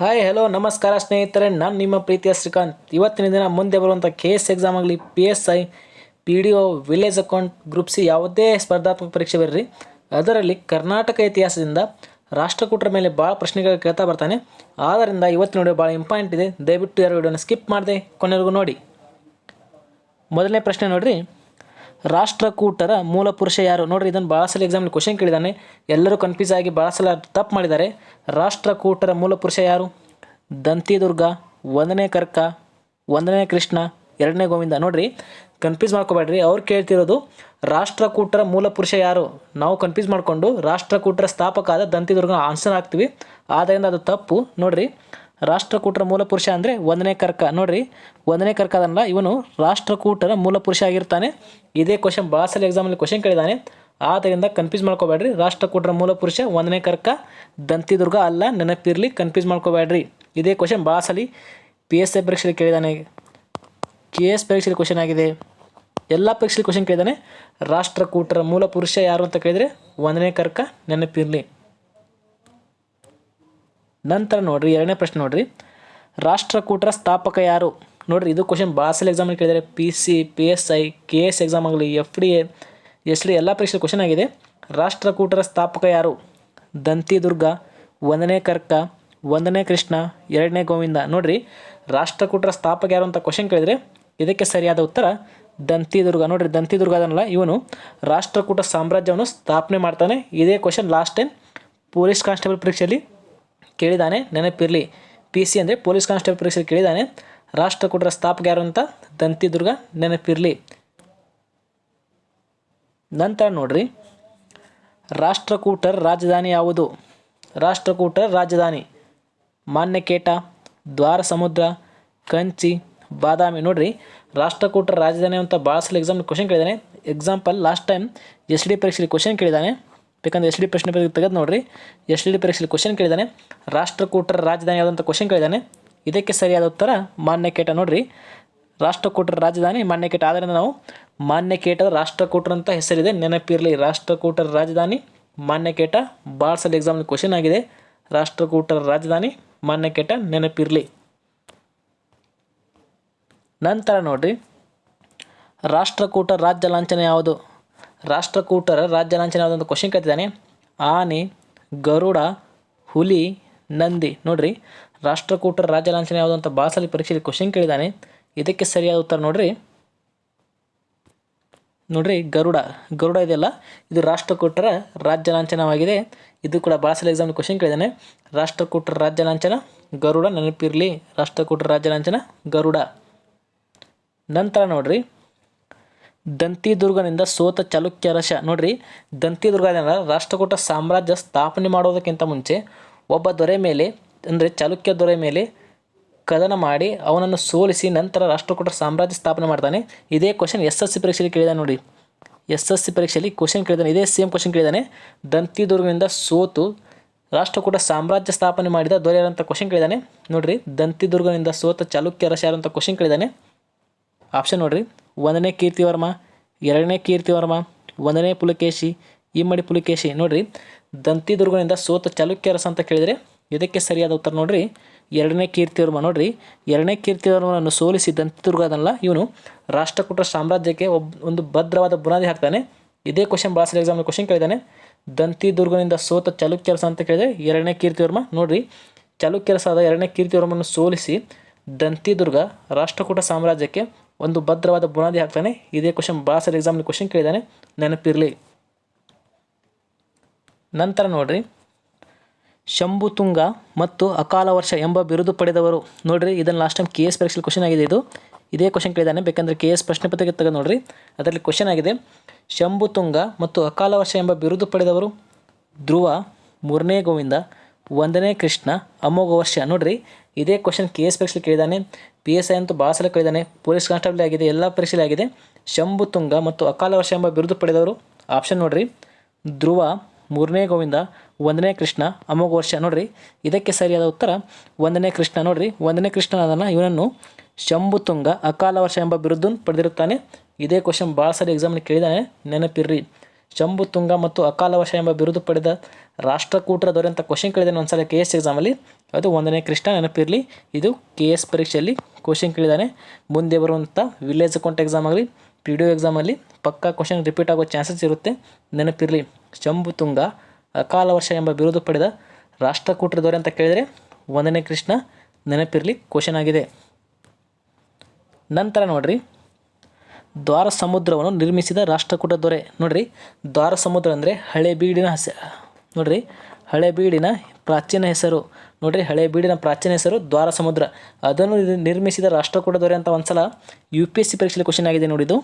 Hi hello ನಮಸ್ಕಾರ ಸ್ನೇಹಿತರೆ. ನಾನು ನಿಮ್ಮ ಪ್ರೀತಿಯ ಶ್ರೀಕಾಂತ್. ಇವತ್ತಿನ ದಿನ ಮುಂದೆ ಬರುವಂಥ ಕೆ ಎಸ್ ಎಕ್ಸಾಮ್ ಆಗಲಿ P S I P D O village account group C ಯಾವುದೇ ಸ್ಪರ್ಧಾತ್ಮಕ ಪರೀಕ್ಷೆ ಬರ್ರಿ. ಅದರಲ್ಲಿ ಕರ್ನಾಟಕ ಇತಿಹಾಸದಿಂದ ರಾಷ್ಟ್ರಕೂಟರ ಮೇಲೆ ಭಾಳ ಪ್ರಶ್ನೆಗಳು ಕೇಳ್ತಾ ಬರ್ತಾನೆ. ಆದ್ದರಿಂದ ಇವತ್ತಿನ ವಿಡಿಯೋ ಭಾಳ ಇಂಪಾರ್ಟೆಂಟ್ ಇದೆ. ದಯವಿಟ್ಟು ಯಾರು ವಿಡಿಯೋನ ಸ್ಕಿಪ್ ಮಾಡಿದೆ ಕೊನೆವರೆಗೂ ನೋಡಿ. ಮೊದಲನೇ ಪ್ರಶ್ನೆ ನೋಡ್ರಿ. ರಾಷ್ಟ್ರಕೂಟರ ಮೂಲ ಪುರುಷ ಯಾರು? ನೋಡ್ರಿ ಇದನ್ನು ಭಾಳ ಸಲ ಎಕ್ಸಾಮ್ಲಿ ಕ್ವಶನ್ ಕೇಳಿದ್ದಾನೆ ಎಲ್ಲರೂ ಕನ್ಫ್ಯೂಸ್ ಆಗಿ ಭಾಳ ಸಲ ತಪ್ಪು ಮಾಡಿದ್ದಾರೆ. ರಾಷ್ಟ್ರಕೂಟರ ಮೂಲ ಪುರುಷ ಯಾರು? ದಂತಿದುರ್ಗ, ಒಂದನೇ ಕರ್ಕ, ಒಂದನೇ ಕೃಷ್ಣ, ಎರಡನೇ ಗೋವಿಂದ. ನೋಡ್ರಿ ಕನ್ಫ್ಯೂಸ್ ಮಾಡ್ಕೋಬೇಡ್ರಿ. ಅವ್ರು ಕೇಳ್ತಿರೋದು, ರಾಷ್ಟ್ರಕೂಟರ ಮೂಲ ಪುರುಷ ಯಾರು? ನಾವು ಕನ್ಫ್ಯೂಸ್ ಮಾಡಿಕೊಂಡು ರಾಷ್ಟ್ರಕೂಟರ ಸ್ಥಾಪಕ ಆದ ದಂತಿದುರ್ಗ ಆನ್ಸರ್ ಹಾಕ್ತೀವಿ. ಆದ್ದರಿಂದ ಅದು ತಪ್ಪು. ನೋಡ್ರಿ ರಾಷ್ಟ್ರಕೂಟರ ಮೂಲ ಪುರುಷ ಅಂದರೆ ಒಂದನೇ ಕರ್ಕ. ನೋಡ್ರಿ, ಒಂದನೇ ಕರ್ಕ ಅದನ್ನಲ್ಲ, ಇವನು ರಾಷ್ಟ್ರಕೂಟರ ಮೂಲ ಪುರುಷ ಆಗಿರ್ತಾನೆ. ಇದೇ ಕ್ವಶನ್ ಭಾಳ ಎಕ್ಸಾಮಲ್ಲಿ ಕ್ವಶನ್ ಕೇಳಿದ್ದಾನೆ ಆದ್ದರಿಂದ ಕನ್ಫ್ಯೂಸ್ ಮಾಡ್ಕೋಬೇಡ್ರಿ. ರಾಷ್ಟ್ರಕೂಟರ ಮೂಲ ಪುರುಷ ಒಂದನೇ ಕರ್ಕ. ದಂತಿದುರ್ಗ ಅಲ್ಲ, ನೆನಪಿರಲಿ ಕನ್ಫ್ಯೂಸ್ ಮಾಡ್ಕೋಬೇಡ್ರಿ. ಇದೇ ಕ್ವಶನ್ ಭಾಳ ಪಿ ಎಸ್ ಎ ಪರೀಕ್ಷೆಯಲ್ಲಿ ಕೇಳಿದ್ದಾನೆ ಕೆ ಎಸ್ ಪರೀಕ್ಷೆಯಲ್ಲಿ ಕ್ವಶನ್ ಆಗಿದೆ. ಎಲ್ಲ ಪರೀಕ್ಷೆಯಲ್ಲಿ ಕ್ವಶನ್ ಕೇಳಿದ್ದಾನೆ ರಾಷ್ಟ್ರಕೂಟರ ಮೂಲ ಪುರುಷ ಯಾರು ಅಂತ ಕೇಳಿದರೆ, ಒಂದನೇ ಕರ್ಕ, ನೆನಪಿರಲಿ. ನಂತರ ನೋಡ್ರಿ, ಎರಡನೇ ಪ್ರಶ್ನೆ ನೋಡ್ರಿ. ರಾಷ್ಟ್ರಕೂಟರ ಸ್ಥಾಪಕ ಯಾರು? ನೋಡ್ರಿ, ಇದು ಕ್ವಶನ್ ಭಾಳ ಎಕ್ಸಾಮ್ ಕೇಳಿದರೆ. P C P S I K S exam ಆಗಲಿ F D A S D ಎಲ್ಲ ಪರೀಕ್ಷೆ ಕ್ವಶನ್ ಆಗಿದೆ. ರಾಷ್ಟ್ರಕೂಟರ ಸ್ಥಾಪಕ ಯಾರು? ದಂತಿದುರ್ಗ, ಒಂದನೇ ಕರ್ಕ, ಒಂದನೇ ಕೃಷ್ಣ, ಎರಡನೇ ಗೋವಿಂದ. ನೋಡ್ರಿ, ರಾಷ್ಟ್ರಕೂಟರ ಸ್ಥಾಪಕ ಯಾರು ಅಂತ ಕ್ವಶನ್ ಕೇಳಿದರೆ, ಇದಕ್ಕೆ ಸರಿಯಾದ ಉತ್ತರ ದಂತಿದುರ್ಗ. ನೋಡ್ರಿ ದಂತಿದುರ್ಗ ಅದನ್ನಲ್ಲ ಇವನು ರಾಷ್ಟ್ರಕೂಟ ಸಾಮ್ರಾಜ್ಯವನ್ನು ಸ್ಥಾಪನೆ ಮಾಡ್ತಾನೆ. ಇದೇ question last time police constable ಪರೀಕ್ಷೆಯಲ್ಲಿ ಕೇಳಿದ್ದಾನೆ ನೆನಪಿರಲಿ. ಪಿ ಸಿ ಅಂದರೆ ಪೊಲೀಸ್ ಕಾನ್ಸ್ಟೇಬಲ್ ಪರೀಕ್ಷೆಯಲ್ಲಿ ಕೇಳಿದ್ದಾನೆ ರಾಷ್ಟ್ರಕೂಟರ ಸ್ಥಾಪಕ ಯಾರು ಅಂತ ದಂತಿದುರ್ಗ, ನೆನಪಿರಲಿ. ನಂತರ ನೋಡ್ರಿ. ರಾಷ್ಟ್ರಕೂಟರ ರಾಜಧಾನಿ ಯಾವುದು? ರಾಷ್ಟ್ರಕೂಟರ ರಾಜಧಾನಿ. ಮಾನ್ಯಕೇಟ ದ್ವಾರ ಸಮುದ್ರ, ಕಂಚಿ, ಬಾದಾಮಿ. ನೋಡ್ರಿ, ರಾಷ್ಟ್ರಕೂಟರ ರಾಜಧಾನಿ ಅಂತ ಭಾಳ exam question ಕೇಳಿದ್ದಾನೆ example last time S D ಪರೀಕ್ಷೆಯಲ್ಲಿ ಕ್ವಶನ್ ಕೇಳಿದ್ದಾನೆ ಬೇಕಂದ್ರೆ ಎಸ್ ಡಿ ಪ್ರಶ್ನೆ ಪತ್ರಿಕೆ ತೆಗೆದು ನೋಡ್ರಿ. ಎಸ್ ಡಿ ಪರೀಕ್ಷೆಯಲ್ಲಿ ಕ್ವಶನ್ ಕೇಳಿದ್ದಾನೆ ರಾಷ್ಟ್ರಕೂಟರ ರಾಜಧಾನಿ ಯಾವುದಂತ ಕ್ವಶನ್ ಕೇಳಿದ್ದಾನೆ ಇದಕ್ಕೆ ಸರಿಯಾದ ಉತ್ತರ ಮಾನ್ಯಕೇಟ ನೋಡ್ರಿ. ರಾಷ್ಟ್ರಕೂಟರ ರಾಜಧಾನಿ ಮಾನ್ಯಕೇಟ ಆದ್ದರಿಂದ ನಾವು ಮಾನ್ಯಕೇಟದ ರಾಷ್ಟ್ರಕೂಟರ ಅಂತ ಹೆಸರಿದೆ. ನೆನಪಿರಲಿ, ರಾಷ್ಟ್ರಕೂಟರ ರಾಜಧಾನಿ ಮಾನ್ಯಕೇಟ ಭಾಳ ಸಲ ಎಕ್ಸಾಮ್ನಲ್ಲಿ ಕ್ವಶನ್ ಆಗಿದೆ. ರಾಷ್ಟ್ರಕೂಟರ ರಾಜಧಾನಿ ಮಾನ್ಯಕೇಟ ನೆನಪಿರಲಿ. ನಂತರ ನೋಡ್ರಿ. ರಾಷ್ಟ್ರಕೂಟ ರಾಜ್ಯ ಲಾಂಛನ ಯಾವುದು? ರಾಷ್ಟ್ರಕೂಟರ ರಾಜ್ಯ ಅಂತ ಕ್ವಶನ್ ಕೇಳ್ತಿದ್ದಾನೆ. ಆನೆ, ಗರುಡ, ಹುಲಿ, ನಂದಿ. ನೋಡ್ರಿ, ರಾಷ್ಟ್ರಕೂಟರ ರಾಜ್ಯ ಲಾಂಛನ ಯಾವುದು ಅಂತ ಪರೀಕ್ಷೆಯಲ್ಲಿ ಕ್ವಶನ್ ಕೇಳಿದ್ದಾನೆ. ಇದಕ್ಕೆ ಸರಿಯಾದ ಉತ್ತರ ನೋಡ್ರಿ. ನೋಡ್ರಿ, ಗರುಡ. ಗರುಡ ಇದೆಯಲ್ಲ, ಇದು ರಾಷ್ಟ್ರಕೂಟರ ರಾಜ್ಯ ಲಾಂಛನವಾಗಿದೆ ಇದು ಕೂಡ ಭಾಳ ಎಕ್ಸಾಮ್ ಕ್ವಶನ್ ಕೇಳಿದ್ದಾನೆ. ರಾಷ್ಟ್ರಕೂಟರ ರಾಜ್ಯ ಲಾಂಛನ ಗರುಡ ನೆನಪಿರಲಿ. ರಾಷ್ಟ್ರಕೂಟರ ರಾಜ್ಯ ಲಾಂಛನ ಗರುಡ. ನಂತರ ನೋಡ್ರಿ ದಂತಿದುರ್ಗನಿಂದ ಸೋತ ಚಾಲುಕ್ಯ ರಶ ನೋಡ್ರಿ, ದಂತಿದುರ್ಗದಿಂದ ರಾಷ್ಟ್ರಕೂಟ ಸಾಮ್ರಾಜ್ಯ ಸ್ಥಾಪನೆ ಮಾಡೋದಕ್ಕಿಂತ ಮುಂಚೆ ಒಬ್ಬ ದೊರೆ ಮೇಲೆ, ಅಂದರೆ ಚಾಲುಕ್ಯ ದೊರೆ ಮೇಲೆ ಕದನ ಮಾಡಿ ಅವನನ್ನು ಸೋಲಿಸಿ ನಂತರ ರಾಷ್ಟ್ರಕೂಟ ಸಾಮ್ರಾಜ್ಯ ಸ್ಥಾಪನೆ ಮಾಡ್ತಾನೆ. ಇದೇ ಕ್ವಶನ್ ಎಸ್ ಎಸ್ ಸಿ ಪರೀಕ್ಷೆಯಲ್ಲಿ ಕೇಳಿದೆ ನೋಡಿ ಎಸ್ ಎಸ್ ಸಿ ಪರೀಕ್ಷೆಯಲ್ಲಿ ಕ್ವಶನ್ ಕೇಳಿದಾನೆ. ಇದೇ ಸೇಮ್ ಕ್ವಶನ್ ಕೇಳಿದಾನೆ. ದಂತಿದುರ್ಗನಿಂದ ಸೋತು ರಾಷ್ಟ್ರಕೂಟ ಸಾಮ್ರಾಜ್ಯ ಸ್ಥಾಪನೆ ಮಾಡಿದ ದೊರೆ ಅಂತ ಕ್ವಶನ್ ಕೇಳಿದಾನೆ. ನೋಡ್ರಿ, ದಂತಿದುರ್ಗನಿಂದ ಸೋತ ಚಾಲುಕ್ಯ ರಶ ಅಂತ ಕ್ವಶನ್ ಕೇಳಿದಾನೆ. ಆಪ್ಷನ್ ನೋಡ್ರಿ. ಒಂದನೇ ಕೀರ್ತಿವರ್ಮ ಎರಡನೇ ಕೀರ್ತಿವರ್ಮ ಒಂದನೇ ಪುಲಕೇಶಿ ಇಮ್ಮಡಿ ಪುಲಕೇಶಿ. ನೋಡ್ರಿ ದಂತಿದುರ್ಗನಿಂದ ಸೋತ ಚಾಲುಕ್ಯರಸ ಅಂತ ಕೇಳಿದರೆ ಇದಕ್ಕೆ ಸರಿಯಾದ ಉತ್ತರ ನೋಡ್ರಿ. ಎರಡನೇ ಕೀರ್ತಿವರ್ಮ ನೋಡ್ರಿ. ಎರಡನೇ ಕೀರ್ತಿವರ್ಮನನ್ನು ಸೋಲಿಸಿ ದಂತಿದುರ್ಗ ಅದನ್ನಲ್ಲ ಇವನು ರಾಷ್ಟ್ರಕೂಟ ಸಾಮ್ರಾಜ್ಯಕ್ಕೆ ಒಬ್ಬ ಒಂದು ಭದ್ರವಾದ ಬುನಾದಿ ಹಾಕ್ತಾನೆ. ಇದೇ ಕ್ವಶನ್ ಭಾಳ ಎಕ್ಸಾಮ್ ಕ್ವಶನ್ ಕೇಳಿದ್ದಾನೆ. ದಂತಿದುರ್ಗನಿಂದ ಸೋತ ಚಾಲುಕ್ಯರಸ ಅಂತ ಕೇಳಿದರೆ ಎರಡನೇ ಕೀರ್ತಿವರ್ಮ ನೋಡ್ರಿ, ಚಾಲುಕ್ಯರಸಾದ ಎರಡನೇ ಕೀರ್ತಿವರ್ಮನ್ನು ಸೋಲಿಸಿ ದಂತಿದುರ್ಗ ರಾಷ್ಟ್ರಕೂಟ ಸಾಮ್ರಾಜ್ಯಕ್ಕೆ ಒಂದು ಭದ್ರವಾದ ಬುನಾದಿ ಹಾಕ್ತಾನೆ. ಇದೇ ಕ್ವಶನ್ ಭಾಳ ಸಲ ಎಕ್ಸಾಮ್ಲಿ ಕ್ವಶನ್ ಕೇಳಿದ್ದಾನೆ ನೆನಪಿರಲಿ. ನಂತರ ನೋಡ್ರಿ. ಶಂಭುತುಂಗ ಮತ್ತು ಅಕಾಲ ವರ್ಷ ಎಂಬ ಬಿರುದು ಪಡೆದವರು. ನೋಡ್ರಿ, ಇದನ್ನು ಲಾಸ್ಟ್ ಟೈಮ್ ಕೆ ಎಸ್ ಪರೀಕ್ಷೆಯಲ್ಲಿ ಕ್ವಶನ್ ಆಗಿದೆ ಇದು. ಇದೇ ಕ್ವಶನ್ ಕೇಳಿದ್ದಾನೆ ಬೇಕಂದರೆ ಕೆ ಎಸ್ ಪ್ರಶ್ನೆ ಪತ್ರಿಕೆ ತೆಗೆದು ನೋಡ್ರಿ. ಅದರಲ್ಲಿ ಕ್ವಶನ್ ಆಗಿದೆ. ಶಂಭುತುಂಗ ಮತ್ತು ಅಕಾಲ ವರ್ಷ ಎಂಬ ಬಿರುದು ಪಡೆದವರು ಧ್ರುವ, ಮೂರನೇ ಗೋವಿಂದ ಒಂದನೇ ಕೃಷ್ಣ ಅಮೋಘ ವರ್ಷ. ನೋಡ್ರಿ, ಇದೇ ಕ್ವಶನ್ ಕೆ ಎಸ್ ಪರೀಕ್ಷೆ ಕೇಳಿದ್ದಾನೆ. ಪಿ ಎಸ್ ಐ ಅಂತೂ ಭಾಳ ಸಲ ಕೇಳಿದ್ದಾನೆ. ಪೊಲೀಸ್ ಕಾನ್ಸ್ಟೇಬಲ್ ಆಗಿದೆ, ಎಲ್ಲ ಪರೀಕ್ಷೆಲಿ ಆಗಿದೆ. ಶಂಭುತುಂಗ ಮತ್ತು ಅಕಾಲ ವರ್ಷ ಎಂಬ ಬಿರುದು ಪಡೆದವರು. ಆಪ್ಷನ್ ನೋಡ್ರಿ. ಧ್ರುವ, ಮೂರನೇ ಗೋವಿಂದ, ಒಂದನೇ ಕೃಷ್ಣ, ಅಮೋಘ ವರ್ಷ. ನೋಡ್ರಿ, ಇದಕ್ಕೆ ಸರಿಯಾದ ಉತ್ತರ ಒಂದನೇ ಕೃಷ್ಣ. ನೋಡ್ರಿ, ಒಂದನೇ ಕೃಷ್ಣ ಅದನ್ನು ಇವನನ್ನು ಶಂಭುತುಂಗ ಅಕಾಲ ವರ್ಷ ಎಂಬ ಬಿರುದನ್ನು ಪಡೆದಿರುತ್ತಾನೆ. ಇದೇ ಕ್ವಶನ್ ಭಾಳ ಸರಿ ಎಕ್ಸಾಮ್ನ ಕೇಳಿದಾನೆ ನೆನಪಿರ್ರಿ. ಶಂಭುತುಂಗ ಮತ್ತು ಅಕಾಲ ವರ್ಷ ಎಂಬ ಬಿರುದು ಪಡೆದ ರಾಷ್ಟ್ರಕೂಟರ ದೊರೆ ಅಂತ ಕ್ವಶನ್ ಕೇಳಿದಾನೆ ಒಂದ್ಸಲ ಕೆ ಎಸ್ ಎಕ್ಸಾಮಲ್ಲಿ ಅದು ಒಂದನೇ ಕೃಷ್ಣ ನೆನಪಿರಲಿ. ಇದು ಕೆ ಎಸ್ ಪರೀಕ್ಷೆಯಲ್ಲಿ ಕ್ವಶನ್ ಕೇಳಿದಾನೆ ಮುಂದೆ ಬರುವಂಥ ವಿಲೇಜ್ ಅಕೌಂಟ್ ಎಕ್ಸಾಮ್ ಆಗಲಿ ಪಿ ಡಿ ಒ ಎಕ್ಸಾಮಲ್ಲಿ ಪಕ್ಕಾ ಕ್ವಶನ್ ರಿಪೀಟ್ ಆಗೋ ಚಾನ್ಸಸ್ ಇರುತ್ತೆ. ನೆನಪಿರಲಿ ಶಂಭುತುಂಗ ಅಕಾಲ ವರ್ಷ ಎಂಬ ಬಿರುದು ಪಡೆದ ರಾಷ್ಟ್ರಕೂಟರ ದೊರೆ ಅಂತ ಕೇಳಿದರೆ ಒಂದನೇ ಕೃಷ್ಣ ನೆನಪಿರಲಿ ಕ್ವಶನ್ ಆಗಿದೆ. ನಂತರ ನೋಡ್ರಿ ದ್ವಾರ ಸಮುದ್ರವನ್ನು ನಿರ್ಮಿಸಿದ ರಾಷ್ಟ್ರಕೂಟ ದೊರೆ. ನೋಡ್ರಿ ದ್ವಾರ ಸಮುದ್ರ ಅಂದರೆ ಹಳೆಬೀಡಿನ ಹಸ ನೋಡ್ರಿ ಹಳೆಬೀಡಿನ ಪ್ರಾಚೀನ ಹೆಸರು. ನೋಡ್ರಿ ಹಳೆಬೀಡಿನ ಪ್ರಾಚೀನ ಹೆಸರು ದ್ವಾರ ಸಮುದ್ರ ಅದನ್ನು ನಿರ್- ನಿರ್ಮಿಸಿದ ರಾಷ್ಟ್ರಕೂಟ ದೊರೆ ಅಂತ ಒಂದ್ಸಲ ಯು ಪಿ ಎಸ್ ಸಿ ಪರೀಕ್ಷೆಯಲ್ಲಿ ಕ್ವಶನ್ ಆಗಿದೆ ನೋಡಿದು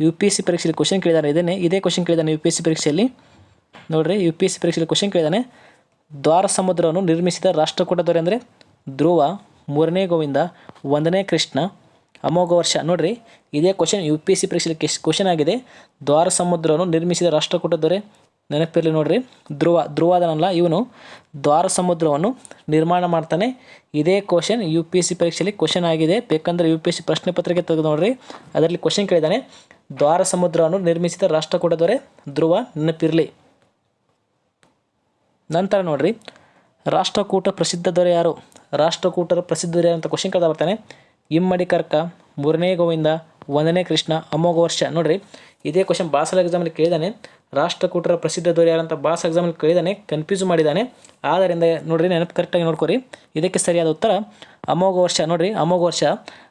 ಯು ಪಿ ಎಸ್ ಸಿ ಪರೀಕ್ಷೆಯಲ್ಲಿ ಕ್ವಶನ್ ಕೇಳಿದಾನೆ. ಇದೇನೆ ಇದೇ ಕ್ವಶನ್ ಕೇಳಿದಾನೆ ಯು ಪಿ ಎಸ್ ಸಿ ಪರೀಕ್ಷೆಯಲ್ಲಿ. ನೋಡ್ರಿ ಯು ಪಿ ಎಸ್ ಸಿ ಪರೀಕ್ಷೆಯಲ್ಲಿ ಕ್ವಶನ್ ಕೇಳಿದಾನೆ. ದ್ವಾರ ಸಮುದ್ರವನ್ನು ನಿರ್ಮಿಸಿದ ರಾಷ್ಟ್ರಕೂಟ ದೊರೆ ಅಂದರೆ ಧ್ರುವ, ಮೂರನೇ ಗೋವಿಂದ, ಒಂದನೇ ಕೃಷ್ಣ, ಅಮೋಘ ವರ್ಷ. ನೋಡ್ರಿ, ಇದೇ question U P S C ಪರೀಕ್ಷೆಯಲ್ಲಿ ಕ್ವಶನ್ ಆಗಿದೆ. ದ್ವಾರ ಸಮುದ್ರವನ್ನು ನಿರ್ಮಿಸಿದ ರಾಷ್ಟ್ರಕೂಟ ದೊರೆ ನೆನಪಿರಲಿ ನೋಡ್ರಿ. ಧ್ರುವ, ಧ್ರುವದನಲ್ಲ ಇವನು ದ್ವಾರ ಸಮುದ್ರವನ್ನು ನಿರ್ಮಾಣ ಮಾಡ್ತಾನೆ. ಇದೇ question U P S C ಪರೀಕ್ಷೆಯಲ್ಲಿ ಕ್ವಶನ್ ಆಗಿದೆ. ಬೇಕಂದರೆ ಯು ಪಿ ಎಸ್ ಸಿ ಪ್ರಶ್ನೆ ಪತ್ರಿಕೆ ತೆಗೆದು ನೋಡ್ರಿ. ಅದರಲ್ಲಿ ಕ್ವಶನ್ ಕೇಳಿದ್ದಾನೆ. ದ್ವಾರ ಸಮುದ್ರವನ್ನು ನಿರ್ಮಿಸಿದ ರಾಷ್ಟ್ರ ದೊರೆ ಧ್ರುವ, ನೆನಪಿರಲಿ. ನಂತರ ನೋಡ್ರಿ. ರಾಷ್ಟ್ರಕೂಟ ಪ್ರಸಿದ್ಧ ದೊರೆ ಯಾರು? ರಾಷ್ಟ್ರಕೂಟರ ಪ್ರಸಿದ್ಧ ದೊರೆ ಅಂತ ಕ್ವಶನ್ ಕೇಳ್ತಾ ಬರ್ತಾನೆ. ಇಮ್ಮಡಿ ಕರ್ಕ, ಮೂರನೇ ಗೋವಿಂದ ಒಂದನೇ ಕೃಷ್ಣ ಅಮೋಘ ವರ್ಷ ನೋಡ್ರಿ. ಇದೇ ಕ್ವಶನ್ ಬಾಸಲ ಎಕ್ಸಾಮಲ್ಲಿ ಕೇಳಿದಾನೆ ರಾಷ್ಟ್ರಕೂಟರ ಪ್ರಸಿದ್ಧ ದೊರೆ ಯಾರು ಅಂತ ಬಾಸ್ ಎಕ್ಸಾಮಲ್ಲಿ ಕೇಳಿದಾನೆ ಕನ್ಫ್ಯೂಸ್ ಮಾಡಿದ್ದಾನೆ ಆದ್ದರಿಂದ ನೋಡ್ರಿ, ನೆನಪು ಕರೆಕ್ಟಾಗಿ ನೋಡ್ಕೊರಿ. ಇದಕ್ಕೆ ಸರಿಯಾದ ಉತ್ತರ, ಅಮೋಘ ವರ್ಷ. ನೋಡ್ರಿ, ಅಮೋಘ ವರ್ಷ.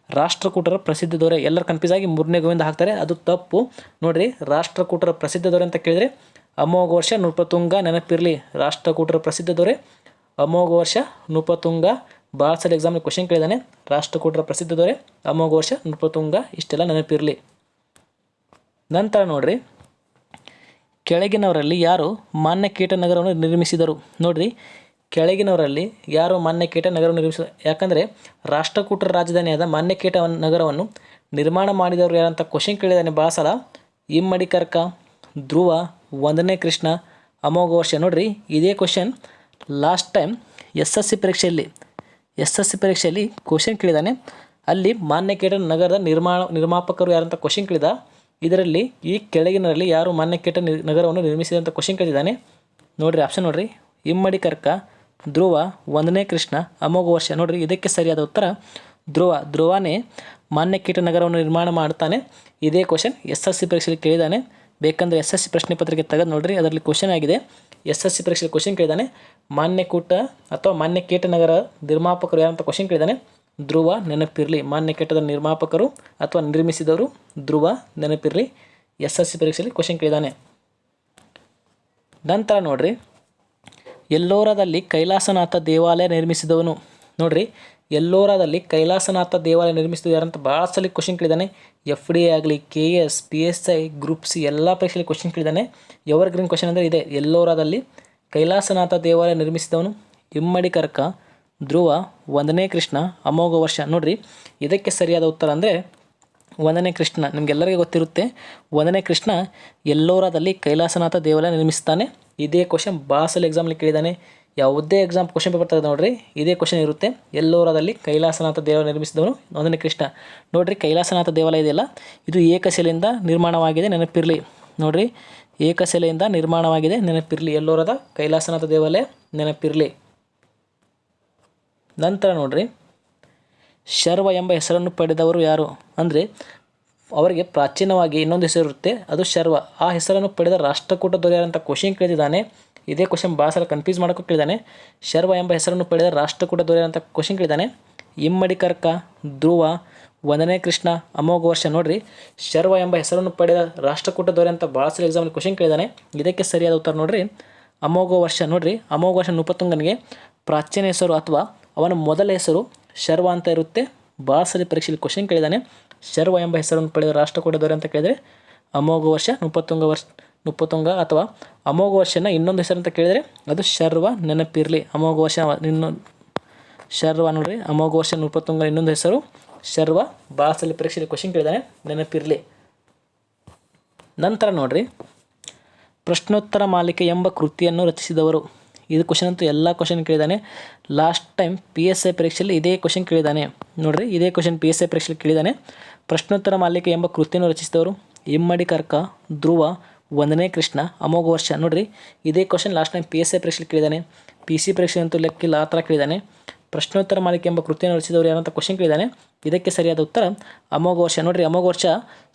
ರಾಷ್ಟ್ರಕೂಟರ ಪ್ರಸಿದ್ಧ ದೊರೆ ಎಲ್ಲರೂ ಕನ್ಫ್ಯೂಸ್ ಆಗಿ ಮೂರನೇ ಗೋವಿಂದ ಹಾಕ್ತಾರೆ. ಅದು ತಪ್ಪು. ನೋಡ್ರಿ, ರಾಷ್ಟ್ರಕೂಟರ ಪ್ರಸಿದ್ಧ ದೊರೆ ಅಂತ ಕೇಳಿದ್ರೆ ಅಮೋಘ ವರ್ಷ, ನೃಪತುಂಗ, ನೆನಪಿರಲಿ. ರಾಷ್ಟ್ರಕೂಟರ ಪ್ರಸಿದ್ಧ ದೊರೆ ಅಮೋಘ ವರ್ಷ, ನೃಪತುಂಗ. ಭಾಳ ಸಲ ಎಕ್ಸಾಮ್ನಲ್ಲಿ ಕ್ವಶನ್ ಕೇಳಿದಾನೆ. ರಾಷ್ಟ್ರಕೂಟರ ಪ್ರಸಿದ್ಧ ದೊರೆ ಅಮೋಘ ವರ್ಷ, ನೃಪತುಂಗ. ಇಷ್ಟೆಲ್ಲ ನೆನಪಿರಲಿ. ನಂತರ ನೋಡ್ರಿ ಕೆಳಗಿನವರಲ್ಲಿ ಯಾರು ಮಾನ್ಯ ಕೀಟ ನಗರವನ್ನು ನಿರ್ಮಿಸಿದರು? ನೋಡ್ರಿ, ಕೆಳಗಿನವರಲ್ಲಿ ಯಾರು ಮಾನ್ಯ ಕೀಟ ನಗರವನ್ನು ನಿರ್ಮಿಸಿದ ಯಾಕಂದರೆ ರಾಷ್ಟ್ರಕೂಟರ ರಾಜಧಾನಿಯಾದ ಮಾನ್ಯ ಕೀಟ ನಗರವನ್ನು ನಿರ್ಮಾಣ ಮಾಡಿದವರು ಯಾರಂತ ಕ್ವಶನ್ ಕೇಳಿದಾನೆ ಭಾಳ ಸಲ. ಇಮ್ಮಡಿ ಕರ್ಕ ಧ್ರುವ ಒಂದನೇ ಕೃಷ್ಣ ಅಮೋಘ ವರ್ಷ ನೋಡ್ರಿ, ಇದೇ question last time S S C ಪರೀಕ್ಷೆಯಲ್ಲಿ, ಎಸ್ ಎಸ್ ಸಿ ಪರೀಕ್ಷೆಯಲ್ಲಿ ಕ್ವಶನ್ ಕೇಳಿದಾನೆ. ಅಲ್ಲಿ ಮಾನ್ಯ ಕೀಟ ನಗರದ ನಿರ್ಮಾಣ ನಿರ್ಮಾಪಕರು ಯಾರಂತ ಕ್ವಶನ್ ಕೇಳಿದ? ಇದರಲ್ಲಿ ಈ ಕೆಳಗಿನರಲ್ಲಿ ಯಾರು ಮಾನ್ಯಕೇಟ ನಗರವನ್ನು ನಗರವನ್ನು ನಿರ್ಮಿಸಿದಂಥ ಕ್ವಶನ್ ಕೇಳಿದ್ದಾನೆ ನೋಡ್ರಿ ಆಪ್ಷನ್ ನೋಡ್ರಿ. ಇಮ್ಮಡಿ ಕರ್ಕ, ಧ್ರುವ ಒಂದನೇ ಕೃಷ್ಣ, ಅಮೋಘ ವರ್ಷ. ನೋಡ್ರಿ, ಇದಕ್ಕೆ ಸರಿಯಾದ ಉತ್ತರ ಧ್ರುವ. ಧ್ರುವನೇ ಮಾನ್ಯ ಕೀಟ ನಗರವನ್ನು ನಿರ್ಮಾಣ ಮಾಡ್ತಾನೆ ಇದೇ ಕ್ವಶನ್ ಎಸ್ ಎಸ್ ಸಿ ಪರೀಕ್ಷೆಯಲ್ಲಿ ಕೇಳಿದ್ದಾನೆ. ಬೇಕಂದರೆ ಎಸ್ ಎಸ್ ಸಿ ಪ್ರಶ್ನೆ ಪತ್ರಿಕೆ ತೆಗೆದು ನೋಡ್ರಿ. ಅದರಲ್ಲಿ ಕ್ವಶನ್ ಆಗಿದೆ. ಎಸ್ ಎಸ್ ಸಿ ಪರೀಕ್ಷೆಯಲ್ಲಿ ಕ್ವಶನ್ ಕೇಳಿದ್ದಾನೆ. ಮಾನ್ಯಕೂಟ ಅಥವಾ ಮಾನ್ಯಕೀಟ ನಗರ ನಿರ್ಮಾಪಕರು ಯಾರಂತ ಕ್ವಶನ್ ಕೇಳಿದ್ದಾನೆ. ಧ್ರುವ ನೆನಪಿರಲಿ. ಕೆಟ್ಟದ ನಿರ್ಮಾಪಕರು ಅಥವಾ ನಿರ್ಮಿಸಿದವರು ಧ್ರುವ ನೆನಪಿರಲಿ. ಎಸ್ ಎಸ್ ಸಿ ಪರೀಕ್ಷೆಯಲ್ಲಿ ಕ್ವಶನ್ ಕೇಳಿದ್ದಾನೆ ನಂತರ ನೋಡ್ರಿ. ಎಲ್ಲೋರದಲ್ಲಿ ಕೈಲಾಸನಾಥ ದೇವಾಲಯ ನಿರ್ಮಿಸಿದವನು. ನೋಡ್ರಿ. ಎಲ್ಲೋರದಲ್ಲಿ ಕೈಲಾಸನಾಥ ದೇವಾಲಯ ನಿರ್ಮಿಸಿದ ಯಾರಂತ ಭಾಳ ಸಲ ಕ್ವಶನ್ ಕೇಳಿದ್ದಾನೆ ಎಫ್ ಡಿ ಆಗಲಿ, K S, P S I group C ಎಲ್ಲ ಪರೀಕ್ಷೆಯಲ್ಲಿ ಕ್ವಶನ್ ಕೇಳಿದ್ದಾನೆ ಎವರ್ ಗ್ರೀನ್ ಕ್ವಶನ್ ಅಂದರೆ ಇದೆ. ಎಲ್ಲೋರದಲ್ಲಿ ಕೈಲಾಸನಾಥ ದೇವಾಲಯ ನಿರ್ಮಿಸಿದವನು. ಇಮ್ಮಡಿ ಕರ್ಕ ಧ್ರುವ ಒಂದನೇ ಕೃಷ್ಣ, ಅಮೋಘ ವರ್ಷ. ನೋಡ್ರಿ, ಇದಕ್ಕೆ ಸರಿಯಾದ ಉತ್ತರ ಅಂದರೆ ಒಂದನೇ ಕೃಷ್ಣ. ನಿಮಗೆಲ್ಲರಿಗೂ ಗೊತ್ತಿರುತ್ತೆ ಒಂದನೇ ಕೃಷ್ಣ ಎಲ್ಲೋರದಲ್ಲಿ ಕೈಲಾಸನಾಥ ದೇವಾಲಯ ನಿರ್ಮಿಸ್ತಾನೆ. ಇದೇ ಕ್ವಶನ್ ಬಾಸಲ್ ಎಕ್ಸಾಮ್ಲಿ ಕೇಳಿದಾನೆ. ಯಾವುದೇ ಎಕ್ಸಾಮ್ ಕ್ವಶನ್ ಪೇಪರ್ ತೆಗೆದು ನೋಡ್ರಿ, ಇದೇ ಕ್ವಶನ್ ಇರುತ್ತೆ. ಎಲ್ಲೋರದಲ್ಲಿ ಕೈಲಾಸನಾಥ ದೇವಾಲಯ ನಿರ್ಮಿಸಿದವನು ಒಂದನೇ ಕೃಷ್ಣ. ನೋಡ್ರಿ, ಕೈಲಾಸನಾಥ ದೇವಾಲಯ ಇದೆಯಲ್ಲ, ಇದು ಏಕಶಿಲೆಯಿಂದ ನಿರ್ಮಾಣವಾಗಿದೆ, ನೆನಪಿರಲಿ. ನೋಡ್ರಿ, ಏಕಶಿಲೆಯಿಂದ ನಿರ್ಮಾಣವಾಗಿದೆ, ನೆನಪಿರಲಿ. ಎಲ್ಲೋರದ ಕೈಲಾಸನಾಥ ದೇವಾಲಯ, ನೆನಪಿರಲಿ. ನಂತರ ನೋಡ್ರಿ, ಶರ್ವ ಎಂಬ ಹೆಸರನ್ನು ಪಡೆದವರು ಯಾರು? ಅಂದರೆ, ಅವರಿಗೆ ಪ್ರಾಚೀನವಾಗಿ ಇನ್ನೊಂದು ಹೆಸರು ಇರುತ್ತೆ, ಅದು ಶರ್ವ. ಆ ಹೆಸರನ್ನು ಪಡೆದ ರಾಷ್ಟ್ರಕೂಟ ದೊರೆ ಅಂತ ಕ್ವಶನ್ ಕೇಳಿದ್ದಾನೆ. ಇದೇ ಕ್ವಶನ್ ಭಾಳ ಸಲ ಕನ್ಫ್ಯೂಸ್ ಮಾಡೋಕೆ ಕೇಳಿದ್ದಾನೆ. ಶರ್ವ ಎಂಬ ಹೆಸರನ್ನು ಪಡೆದ ರಾಷ್ಟ್ರಕೂಟ ದೊರೆ ಅಂತ ಕ್ವಶನ್ ಕೇಳಿದ್ದಾನೆ. ಇಮ್ಮಡಿ ಕರ್ಕ ಧ್ರುವ ಒಂದನೇ ಕೃಷ್ಣ, ಅಮೋಘ ವರ್ಷ. ನೋಡ್ರಿ, ಶರ್ವ ಎಂಬ ಹೆಸರನ್ನು ಪಡೆದ ರಾಷ್ಟ್ರಕೂಟ ದೊರೆ ಅಂತ ಭಾಳ ಸಲ ಎಕ್ಸಾಮಲ್ಲಿ ಕ್ವಶನ್ ಕೇಳಿದ್ದಾನೆ. ಇದಕ್ಕೆ ಸರಿಯಾದ ಉತ್ತರ ನೋಡ್ರಿ, ಅಮೋಘ ವರ್ಷ. ನೋಡ್ರಿ, ಅಮೋಘ ವರ್ಷ ನೃಪತುಂಗನಿಗೆ ಪ್ರಾಚೀನ ಹೆಸರು ಅಥವಾ ಅವನ ಮೊದಲ ಹೆಸರು ಶರ್ವ ಅಂತ ಇರುತ್ತೆ. ಸಲ ಪರೀಕ್ಷೆಯಲ್ಲಿ ಕ್ವಶನ್ ಕೇಳಿದಾನೆ. ಶರ್ವ ಎಂಬ ಹೆಸರನ್ನು ಪಡೆದ ರಾಷ್ಟ್ರಕೂಟ ದೊರೆ ಅಂತ ಕೇಳಿದರೆ ಅಮೋಘ ವರ್ಷ ಮುಪ್ಪತ್ತೊಂಗ ವರ್ಷ ಮುಪ್ಪತ್ತೊಂಗ ಅಥವಾ ಅಮೋಘ ವರ್ಷನ ಇನ್ನೊಂದು ಹೆಸರು ಅಂತ ಕೇಳಿದರೆ ಅದು ಶರ್ವ ನೆನಪಿರಲಿ. ಅಮೋಘ ವರ್ಷ ಇನ್ನೊಂದು ಶರ್ವ ನೋಡ್ರಿ, ಅಮೋಘ ವರ್ಷ ಮುಪ್ಪತ್ತೊಂಗ ಇನ್ನೊಂದು ಹೆಸರು ಶರ್ವ. ಭಾಳ ಸಲ ಪರೀಕ್ಷೆಯಲ್ಲಿ ಕ್ವಶನ್ ಕೇಳಿದ್ದಾನೆ ನೆನಪಿರಲಿ. ನಂತರ ನೋಡ್ರಿ, ಪ್ರಶ್ನೋತ್ತರ ಮಾಲಿಕೆ ಎಂಬ ಕೃತಿಯನ್ನು ರಚಿಸಿದವರು. ಇದು ಕ್ವಶನ್ ಅಂತೂ ಎಲ್ಲ question ಕೇಳಿದ್ದಾನೆ last time P S I ಪರೀಕ್ಷೆಯಲ್ಲಿ ಇದೇ ಕ್ವಶನ್ ಕೇಳಿದ್ದಾನೆ ನೋಡ್ರಿ, ಇದೇ ಕ್ವಶನ್ ಪಿ ಎಸ್ ಐ ಪರೀಕ್ಷೆಯಲ್ಲಿ ಕೇಳಿದ್ದಾನೆ ಪ್ರಶ್ನೋತ್ತರ ಮಾಲಿಕೆ ಎಂಬ ಕೃತಿಯನ್ನು ರಚಿಸಿದವರು ಇಮ್ಮಡಿ ಕರ್ಕ, ಧ್ರುವ ಒಂದನೇ ಕೃಷ್ಣ, ಅಮೋಘ ವರ್ಷ. ನೋಡ್ರಿ, ಇದೇ question last time P S I ಪರೀಕ್ಷೆಯಲ್ಲಿ ಕೇಳಿದ್ದಾನೆ ಪಿ ಸಿ ಪರೀಕ್ಷೆ ಅಂತೂ ಲೆಕ್ಕಿಲ್ಲ, ಆ ಥರ ಕೇಳಿದ್ದಾನೆ ಪ್ರಶ್ನೋತ್ತರ ಮಾಲಿಕೆ ಎಂಬ ಕೃತಿಯನ್ನು ರಚಿಸಿದವರು ಯಾರಂತ ಕ್ವಶನ್ ಕೇಳಿದ್ದಾನೆ ಇದಕ್ಕೆ ಸರಿಯಾದ ಉತ್ತರ, ಅಮೋಘ ವರ್ಷ. ನೋಡ್ರಿ, ಅಮೋಘ ವರ್ಷ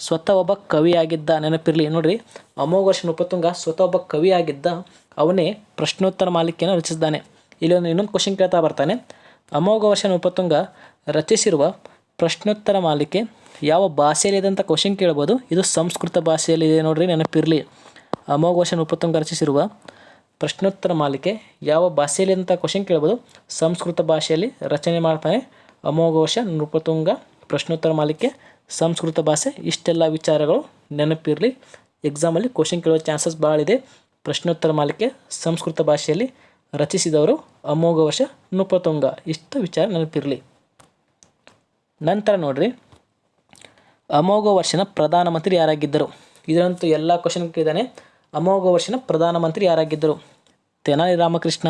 ಸ್ವತಃ ಒಬ್ಬ ಕವಿಯಾಗಿದ್ದ ನೆನಪಿರಲಿ. ನೋಡ್ರಿ, ಅಮೋಘ ವರ್ಷ ಉಪತುಂಗ ಸ್ವತಃ ಒಬ್ಬ ಕವಿಯಾಗಿದ್ದ ಅವನೇ ಪ್ರಶ್ನೋತ್ತರ ಮಾಲಿಕೆಯನ್ನು ರಚಿಸಿದ್ದಾನೆ. ಇಲ್ಲಿ ಒಂದು ಇನ್ನೊಂದು ಕ್ವಶನ್ ಕೇಳ್ತಾ ಬರ್ತಾನೆ. ಅಮೋಘ ವರ್ಷ ಉಪತ್ತುಂಗ ರಚಿಸಿರುವ ಪ್ರಶ್ನೋತ್ತರ ಮಾಲಿಕೆ ಯಾವ ಭಾಷೆಯಲ್ಲಿದೆ ಅಂತ ಕ್ವಶನ್ ಕೇಳ್ಬೋದು. ಇದು ಸಂಸ್ಕೃತ ಭಾಷೆಯಲ್ಲಿದೆ ನೋಡ್ರಿ, ನೆನಪಿರಲಿ. ಅಮೋಘ ವರ್ಷ ಉಪತ್ತುಂಗ ರಚಿಸಿರುವ ಪ್ರಶ್ನೋತ್ತರ ಮಾಲಿಕೆ ಯಾವ ಭಾಷೆಯಲ್ಲಿ ಅಂತ ಕ್ವಶನ್ ಕೇಳ್ಬೋದು. ಸಂಸ್ಕೃತ ಭಾಷೆಯಲ್ಲಿ ರಚನೆ ಮಾಡ್ತಾನೆ. ಅಮೋಘ ವರ್ಷ ನೃಪತುಂಗ ಪ್ರಶ್ನೋತ್ತರ ಮಾಲಿಕೆ, ಸಂಸ್ಕೃತ ಭಾಷೆ, ಇಷ್ಟೆಲ್ಲ ವಿಚಾರಗಳು ನೆನಪಿರಲಿ. ಎಕ್ಸಾಮಲ್ಲಿ ಕ್ವಶನ್ ಕೇಳುವ ಚಾನ್ಸಸ್ ಭಾಳ ಇದೆ ಪ್ರಶ್ನೋತ್ತರ ಮಾಲಿಕೆ ಸಂಸ್ಕೃತ ಭಾಷೆಯಲ್ಲಿ ರಚಿಸಿದವರು ಅಮೋಘ ವರ್ಷ ನೃಪತುಂಗ. ಇಷ್ಟು ವಿಚಾರ ನೆನಪಿರಲಿ. ನಂತರ ನೋಡ್ರಿ. ಅಮೋಘ ವರ್ಷನ ಪ್ರಧಾನಮಂತ್ರಿ ಯಾರಾಗಿದ್ದರು? ಇದರಂತೂ ಎಲ್ಲ ಕ್ವಶನ್ ಇದ್ದಾನೆ ಅಮೋಘ ವರ್ಷನ ಪ್ರಧಾನಮಂತ್ರಿ ಯಾರಾಗಿದ್ದರು? ತೆನಾಲಿ ರಾಮಕೃಷ್ಣ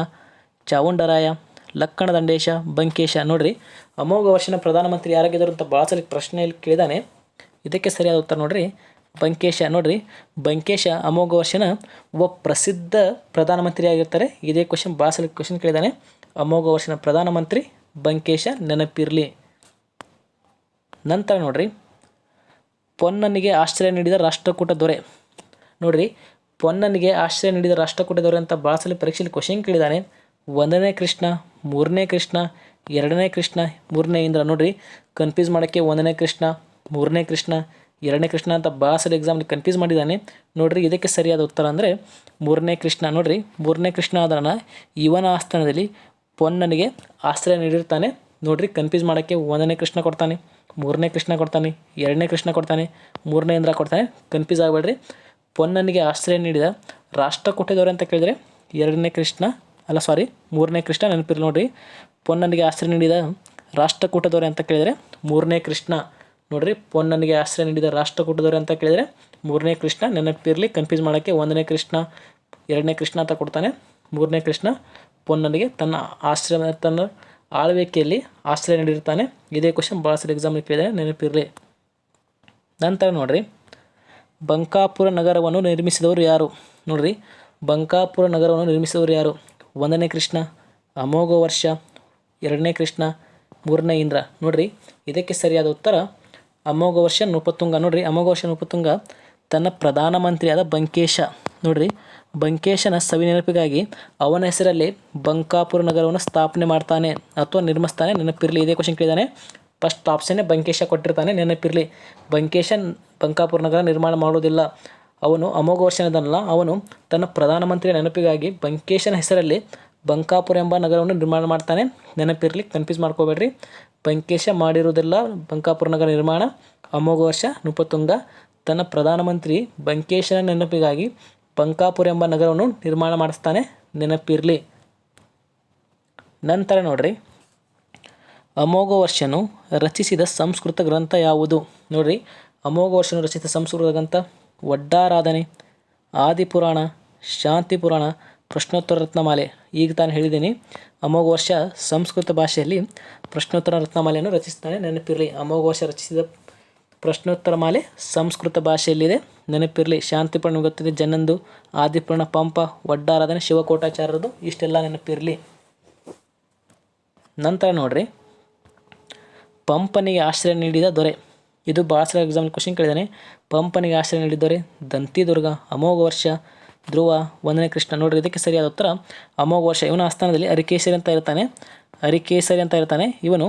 ಚಾವುಂಡರಾಯ ಲಕ್ಕಣ ದಂಡೇಶ, ಬಂಕೇಶ. ನೋಡ್ರಿ ಅಮೋಘ ವರ್ಷನ ಪ್ರಧಾನಮಂತ್ರಿ ಯಾರಾಗಿದ್ದರು ಅಂತ ಭಾಳ ಸಲ ಪ್ರಶ್ನೆಯಲ್ಲಿ ಕೇಳಿದಾನೆ. ಇದಕ್ಕೆ ಸರಿಯಾದ ಉತ್ತರ ನೋಡ್ರಿ. ಬಂಕೇಶ, ನೋಡ್ರಿ. ಬಂಕೇಶ ಅಮೋಘ ವರ್ಷನ ಒಬ್ಬ ಪ್ರಸಿದ್ಧ ಪ್ರಧಾನಮಂತ್ರಿ ಆಗಿರ್ತಾರೆ ಇದೇ ಕ್ವಶನ್ ಭಾಳ ಕ್ವಶನ್ ಕೇಳಿದಾನೆ. ಅಮೋಘ ವರ್ಷನ ಪ್ರಧಾನಮಂತ್ರಿ ಬಂಕೇಶ ನೆನಪಿರಲಿ. ನಂತರ ನೋಡ್ರಿ. ಪೊನ್ನನಿಗೆ ಆಶ್ರಯ ನೀಡಿದ ರಾಷ್ಟ್ರಕೂಟ ದೊರೆ. ನೋಡ್ರಿ, ಪೊನ್ನನಿಗೆ ಆಶ್ರಯ ನೀಡಿದ ರಾಷ್ಟ್ರಕೂಟ ದೊರೆ ಅಂತ ಭಾಳ ಪರೀಕ್ಷೆಯಲ್ಲಿ ಕ್ವಶನ್ ಕೇಳಿದ್ದಾನೆ ಒಂದನೇ ಕೃಷ್ಣ, ಮೂರನೇ ಕೃಷ್ಣ, ಎರಡನೇ ಕೃಷ್ಣ, ಮೂರನೇ ಇಂದ್ರ. ನೋಡ್ರಿ ಕನ್ಫ್ಯೂಸ್ ಮಾಡೋಕ್ಕೆ ಒಂದನೇ ಕೃಷ್ಣ, ಮೂರನೇ ಕೃಷ್ಣ ಎರಡನೇ ಕೃಷ್ಣ ಅಂತ ಬಾಸಲ್ಲಿ ಎಕ್ಸಾಮ್ ಎಕ್ಸಾಮ್ಲಿ ಕನ್ಫ್ಯೂಸ್ ಮಾಡಿದ್ದಾನೆ. ನೋಡ್ರಿ ಇದಕ್ಕೆ ಸರಿಯಾದ ಉತ್ತರ ಅಂದರೆ ಮೂರನೇ ಕೃಷ್ಣ. ನೋಡ್ರಿ, ಮೂರನೇ ಕೃಷ್ಣ ಅದನ್ನ ಇವನ ಆಸ್ಥಾನದಲ್ಲಿ ಪೊನ್ನನಿಗೆ ಆಶ್ರಯ ನೀಡಿರ್ತಾನೆ. ನೋಡ್ರಿ ಕನ್ಫ್ಯೂಸ್ ಮಾಡೋಕ್ಕೆ ಒಂದನೇ ಕೃಷ್ಣ ಕೊಡ್ತಾನೆ, ಮೂರನೇ ಕೃಷ್ಣ ಕೊಡ್ತಾನೆ, ಎರಡನೇ ಕೃಷ್ಣ ಕೊಡ್ತಾನೆ, ಮೂರನೇ ಇಂದ್ರ ಕೊಡ್ತಾನೆ. ಕನ್ಫ್ಯೂಸ್ ಆಗಬೇಡ್ರಿ. ಪೊನ್ನನಿಗೆ ಆಶ್ರಯ ನೀಡಿದ ರಾಷ್ಟ್ರಕೂಟದವರು ಅಂತ ಕೇಳಿದರೆ ಎರಡನೇ ಕೃಷ್ಣ, ಅಲ್ಲ ಸಾರಿ ಮೂರನೇ ಕೃಷ್ಣ ನೆನಪಿರಲಿ ನೋಡ್ರಿ. ಪೊನ್ನನಿಗೆ ಆಶ್ರಯ ನೀಡಿದ ರಾಷ್ಟ್ರಕೂಟದವರು ಅಂತ ಕೇಳಿದರೆ ಮೂರನೇ ಕೃಷ್ಣ. ನೋಡ್ರಿ ಪೊನ್ನನಿಗೆ ಆಶ್ರಯ ನೀಡಿದ ರಾಷ್ಟ್ರಕೂಟದವರು ಅಂತ ಕೇಳಿದರೆ, ಮೂರನೇ ಕೃಷ್ಣ ನೆನಪಿರಲಿ ಕನ್ಫ್ಯೂಸ್ ಮಾಡೋಕ್ಕೆ ಒಂದನೇ ಕೃಷ್ಣ, ಎರಡನೇ ಕೃಷ್ಣ ಅಂತ ಕೊಡ್ತಾನೆ. ಮೂರನೇ ಕೃಷ್ಣ ಪೊನ್ನನಿಗೆ ತನ್ನ ಆಶ್ರಯ ತನ್ನ ಆಳ್ವಿಕೆಯಲ್ಲಿ ಆಶ್ರಯ ನೀಡಿರ್ತಾನೆ. ಇದೇ ಕ್ವಶನ್ ಭಾಳ ಸರಿ ಎಕ್ಸಾಮ್ಗೆ ಕೇಳಿದರೆ ನೆನಪಿರಲಿ. ನಂತರ ನೋಡ್ರಿ, ಬಂಕಾಪುರ ನಗರವನ್ನು ನಿರ್ಮಿಸಿದವರು ಯಾರು? ನೋಡ್ರಿ, ಬಂಕಾಪುರ ನಗರವನ್ನು ನಿರ್ಮಿಸಿದವರು ಯಾರು? ಒಂದನೇ ಕೃಷ್ಣ ಅಮೋಘ ವರ್ಷ ಎರಡನೇ ಕೃಷ್ಣ, ಮೂರನೇ ಇಂದ್ರ. ನೋಡ್ರಿ, ಇದಕ್ಕೆ ಸರಿಯಾದ ಉತ್ತರ ಅಮೋಘ ವರ್ಷ ನೃಪತುಂಗ. ನೋಡ್ರಿ, ಅಮೋಘ ವರ್ಷ ನೃಪತುಂಗ ತನ್ನ ಪ್ರಧಾನಮಂತ್ರಿಯಾದ ಬಂಕೇಶ. ನೋಡ್ರಿ, ಬಂಕೇಶನ ಸವಿ ನೆನಪಿಗಾಗಿ ಅವನ ಹೆಸರಲ್ಲಿ ಬಂಕಾಪುರ ನಗರವನ್ನು ಸ್ಥಾಪನೆ ಮಾಡ್ತಾನೆ ಅಥವಾ ನಿರ್ಮಿಸ್ತಾನೆ. ನೆನಪಿರಲಿ, ಇದೇ ಕ್ವಶನ್ ಕೇಳಿದಾನೆ. ಫಸ್ಟ್ ಆಪ್ಷನ್ನೇ ಬಂಕೇಶ ಕೊಟ್ಟಿರ್ತಾನೆ, ನೆನಪಿರಲಿ. ಬಂಕೇಶ ಬಂಕಾಪುರ ನಗರ ನಿರ್ಮಾಣ ಮಾಡೋದಿಲ್ಲ. ಅವನು ಅಮೋಘ ವರ್ಷನದಲ್ಲ ಅವನು ತನ್ನ ಪ್ರಧಾನಮಂತ್ರಿಯ ನೆನಪಿಗಾಗಿ ಬಂಕೇಶನ ಹೆಸರಲ್ಲಿ ಬಂಕಾಪುರ ಎಂಬ ನಗರವನ್ನು ನಿರ್ಮಾಣ ಮಾಡ್ತಾನೆ. ನೆನಪಿರಲಿ, ಕನ್ಫ್ಯೂಸ್ ಮಾಡ್ಕೋಬೇಡ್ರಿ. ಬಂಕೇಶ ಮಾಡಿರುವುದಿಲ್ಲ ಬಂಕಾಪುರ ನಗರ ನಿರ್ಮಾಣ ಅಮೋಘ ವರ್ಷ ನೃಪತುಂಗ ತನ್ನ ಪ್ರಧಾನಮಂತ್ರಿ ಬಂಕೇಶನ ನೆನಪಿಗಾಗಿ ಬಂಕಾಪುರ ಎಂಬ ನಗರವನ್ನು ನಿರ್ಮಾಣ ಮಾಡಿಸ್ತಾನೆ. ನೆನಪಿರಲಿ. ನಂತರ ನೋಡ್ರಿ. ಅಮೋಘ ವರ್ಷನು ರಚಿಸಿದ ಸಂಸ್ಕೃತ ಗ್ರಂಥ ಯಾವುದು? ನೋಡ್ರಿ. ಅಮೋಘ ವರ್ಷನು ರಚಿಸಿದ ಸಂಸ್ಕೃತ ಗ್ರಂಥ ಒಡ್ಡಾರಾಧನೆ ಆದಿಪುರಾಣ, ಶಾಂತಿಪುರಾಣ, ಪ್ರಶ್ನೋತ್ತರ ರತ್ನಮಾಲೆ. ಈಗ ತಾನು ಹೇಳಿದ್ದೀನಿ ಅಮೋಘ ವರ್ಷ ಸಂಸ್ಕೃತ ಭಾಷೆಯಲ್ಲಿ ಪ್ರಶ್ನೋತ್ತರ ರತ್ನಮಾಲೆಯನ್ನು ರಚಿಸ್ತಾನೆ ನೆನಪಿರಲಿ ಅಮೋಘ ವರ್ಷ ರಚಿಸಿದ ಪ್ರಶ್ನೋತ್ತರ ಮಾಲೆ ಸಂಸ್ಕೃತ ಭಾಷೆಯಲ್ಲಿದೆ. ನೆನಪಿರಲಿ, ಶಾಂತಿಪೂರ್ಣ ಗೊತ್ತಿದೆ ಜನಂದು, ಆದಿಪೂರ್ಣ ಪಂಪ ಒಡ್ಡಾರಾಧನೆ ಶಿವಕೋಟಾಚಾರ್ಯರದು, ಇಷ್ಟೆಲ್ಲ ನೆನಪಿರಲಿ. ನಂತರ ನೋಡ್ರಿ. ಪಂಪನಿಗೆ ಆಶ್ರಯ ನೀಡಿದ ದೊರೆ. ಇದು ಭಾಳ ಎಕ್ಸಾಮ್ ಕ್ವಶನ್ ಕೇಳಿದ್ದಾನೆ ಪಂಪನಿಗೆ ಆಶ್ರಯ ನೀಡಿದ ದೊರೆ ದಂತಿದುರ್ಗ ಅಮೋಘ ವರ್ಷ ಧ್ರುವ ಒಂದನೇ ಕೃಷ್ಣ ನೋಡ್ರಿ, ಇದಕ್ಕೆ ಸರಿಯಾದ ಉತ್ತರ. ಅಮೋಘ ವರ್ಷ ಇವನ ಆಸ್ಥಾನದಲ್ಲಿ ಅರಿಕೇಸರಿ ಅಂತ ಇರ್ತಾನೆ. ಅರಿಕೇಸರಿ ಅಂತ ಇರ್ತಾನೆ. ಇವನು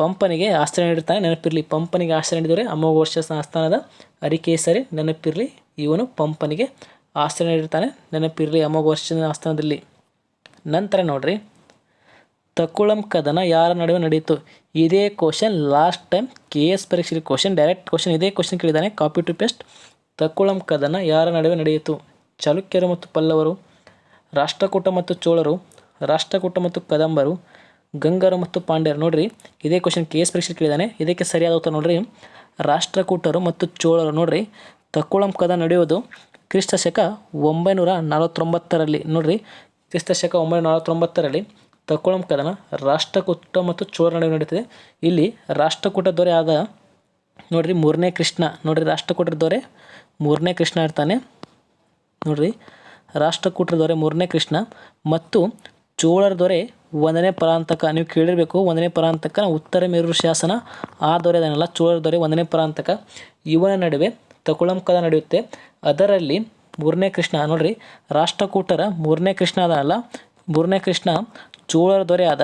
ಪಂಪನಿಗೆ ಆಶ್ರಯ ನೀಡಿರ್ತಾನೆ, ನೆನಪಿರಲಿ. ಪಂಪನಿಗೆ ಆಶ್ರಯ ನೀಡಿದರೆ ಅಮೋಘ ವರ್ಷ ಆಸ್ಥಾನದ ಅರಿಕೇಸರಿ ನೆನಪಿರಲಿ. ಇವನು ಪಂಪನಿಗೆ ಆಶ್ರಯ ನೀಡಿರ್ತಾನೆ, ನೆನಪಿರಲಿ ಅಮೋಘ ವರ್ಷದ ಆಸ್ಥಾನದಲ್ಲಿ. ನಂತರ ನೋಡ್ರಿ, ತಕುಳಂ ಕದನ ಯಾರ ನಡುವೆ ನಡೆಯಿತು? ಇದೇ question last time K S ಪರೀಕ್ಷೆಗೆ ಕ್ವಶನ್ ಡೈರೆಕ್ಟ್ ಕ್ವಶನ್ ಇದೇ ಕ್ವಶನ್ ಕೇಳಿದ್ದಾನೆ ಕಾಪಿ ಟು ಪೇಸ್ಟ್ ತಕುಳಂ ಕದನ ಯಾರ ನಡುವೆ ನಡೆಯಿತು? ಚಾಲುಕ್ಯರು ಮತ್ತು ಪಲ್ಲವರು, ರಾಷ್ಟ್ರಕೂಟ ಮತ್ತು ಚೋಳರು, ರಾಷ್ಟ್ರಕೂಟ ಮತ್ತು ಕದಂಬರು, ಗಂಗರು ಮತ್ತು ಪಾಂಡ್ಯರು. ನೋಡ್ರಿ, ಇದೇ ಕ್ವಶನ್ ಕೆ ಎಸ್ ಪರೀಕ್ಷೆ ಕೇಳಿದಾನೆ ಇದಕ್ಕೆ ಸರಿಯಾದ ಉತ್ತರ ನೋಡ್ರಿ. ರಾಷ್ಟ್ರಕೂಟರು ಮತ್ತು ಚೋಳರು ನೋಡ್ರಿ. ತಕ್ಕುಳಂ ಕದ ನಡೆಯುವುದು ಕ್ರಿಸ್ತ ಶಕ ಒಂಬೈನೂರ ನಲವತ್ತೊಂಬತ್ತರಲ್ಲಿ. ನೋಡ್ರಿ ಕ್ರಿಸ್ತ ಶಕ ಒಂಬೈನೂರ ನಲವತ್ತೊಂಬತ್ತರಲ್ಲಿ ತಕ್ಕುಳಂ ಕದನ ರಾಷ್ಟ್ರಕೂಟ ಮತ್ತು ಚೋಳರ ನಡುವೆ ನಡೀತದೆ ಇಲ್ಲಿ ರಾಷ್ಟ್ರಕೂಟ ದೊರೆ ಆದ, ನೋಡ್ರಿ, ಮೂರನೇ ಕೃಷ್ಣ. ನೋಡ್ರಿ ರಾಷ್ಟ್ರಕೂಟರ ದೊರೆ ಮೂರನೇ ಕೃಷ್ಣ ಇರ್ತಾನೆ. ನೋಡ್ರಿ. ರಾಷ್ಟ್ರಕೂಟರ ದೊರೆ ಮೂರನೇ ಕೃಷ್ಣ ಮತ್ತು ಚೋಳರ ದೊರೆ ಒಂದನೇ ಪರಾಂತಕ. ನೀವು ಕೇಳಿರಬೇಕು, ಒಂದನೇ ಪರಾಂತಕ ಉತ್ತರ ಮೇರು ಶಾಸನ. ಆ ದೊರೆ ಅದನ್ನೆಲ್ಲ ಚೋಳರ ದೊರೆ ಒಂದನೇ ಪರಾಂತಕ. ಇವನ ನಡುವೆ ತಕುಳಂಕದ ನಡೆಯುತ್ತೆ. ಅದರಲ್ಲಿ ಮೂರನೇ ಕೃಷ್ಣ ನೋಡ್ರಿ, ರಾಷ್ಟ್ರಕೂಟರ ಮೂರನೇ ಕೃಷ್ಣ ಅದನಲ್ಲ. ಮೂರನೇ ಕೃಷ್ಣ ಚೋಳರ ದೊರೆ ಆದ